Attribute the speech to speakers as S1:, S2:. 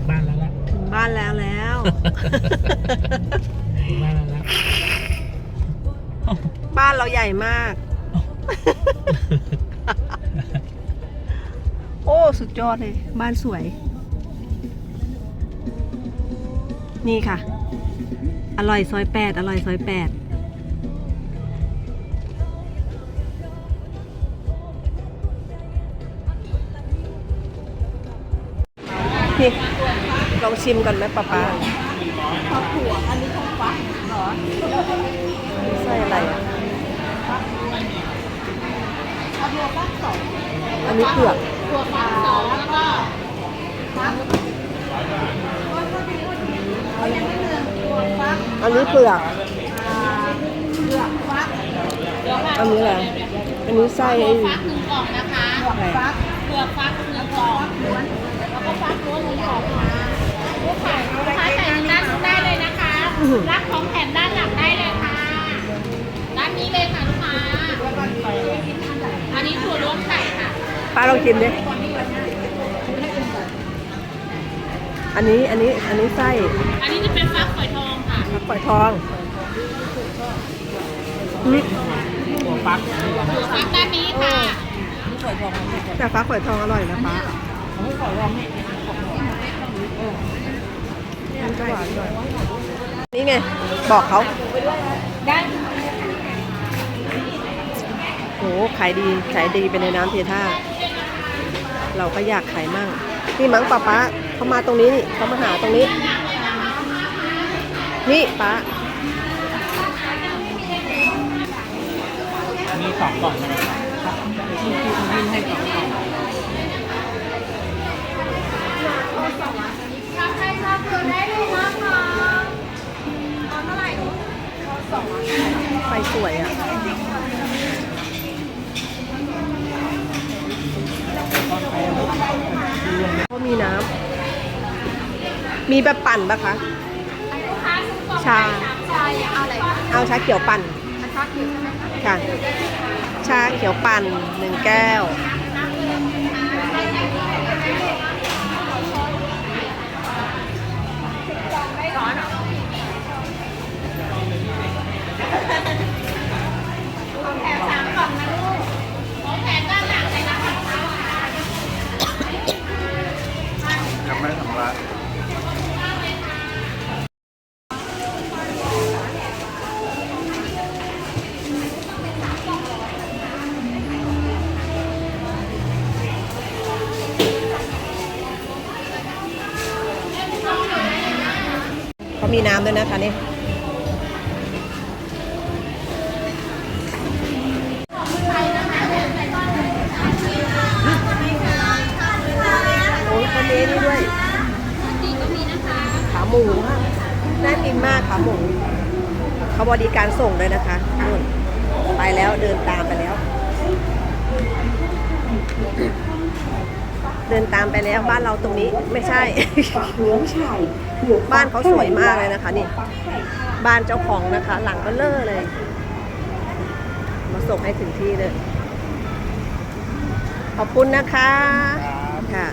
S1: งบ้านแล้วล่ะ
S2: ถึงบ้านแล้วแล้ว
S1: ถึงบ้านแล้วล่ะ
S2: บ้านเราใหญ่มาก โอ้ สุดยอดเลย บ้านสวย นี่ค่ะ อร่อยซอยแปดอร่อยซอยแปด นี่ลองชิมก่อนไหมป้าป้าไส้อะไรอะอันนี้เผือกอันนี้เผือกอันนี้อะไรอันนี้ไส้ไอ้
S3: ฟักหนึ่งกล่องนะคะ
S2: อะไร
S3: เปลือกฟักหนึ่งกล่องแล้วก็ ฟักล้วนหนึ่งกล่องค่ะลูกค้าลูกค้าใส่ด้านได้เลยนะคะ รับของแถมด้านหลังได้เลยค่ะ ด้านนี้เลยค่ะลูกค้า อันนี้ถั่วรวมไก่ค่ะ
S2: ป้าลองชิมดิ อันนี้อันนี้อันนี้ไส้
S3: อันนี้จะเป็นฟักฝอยทองค่ะ
S2: ฝอยทองอืม
S1: ตัวฟัก
S3: ถั่วฟักด้านนี้ค่ะ
S2: แต่ฟ้าฝอยทองอร่อยนะป้า มันจะหวานหน่อยนี่ไง บอกเขา
S3: ด้าน
S2: โหขายดีขายดีไปในน้ำเทท่า เราก็อยากขายมั่งนี่มั้งป้าป้าเขามาตรงนี้นี่เขามาหาตรงนี้ นี่ป้า
S1: มีสองกล่องใช่ไหมครับที่ที่คุณยื่นให้สองกล่อง
S2: สวยอะก็มีน้ำ มีแบบปั่นปะคะ ชา
S3: ชาเอาอะไรคะ
S2: เอาชาเขียวปั่น
S3: ชาเขียวใช่ไหมคะ
S2: ค่ะ ชาเขียวปั่นหนึ่งแก้ว เขามีน้ำด้วยนะคะนี่โอ้ยเขามีนี่ด้วยขาหมูอะน่ากินมากขาหมูเขาบริการส่งเลยนะคะนู่นไปแล้วเดินตามไปแล้ว เดินตามไปแล้วบ้านเราตรงนี้ไม่ใช่ บ้านเขาสวยมากเลยนะคะนี่ บ้านเจ้าของนะคะ หลังก็เลอเลย มาส่งให้ถึงที่เลย ขอบคุณนะคะค่ะ